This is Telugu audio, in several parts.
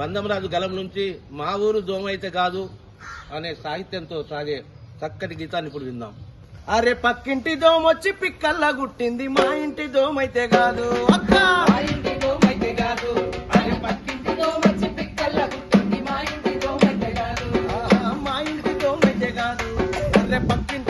బందమరాజు గలం నుంచి మా ఊరు దోమైతే కాదు అనే సాహిత్యంతో సాగే చక్కటి గీతాన్ని ఇప్పుడు విందాం. అరే పక్కింటి దోమొచ్చి పిక్కల్లా గుట్టింది మా ఇంటి దోమైతే కాదు. అక్క! మా ఇంటి దోమైతే కాదు. అరే పక్కింటి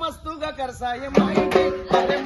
మస్తుగా కరసాయం. అరే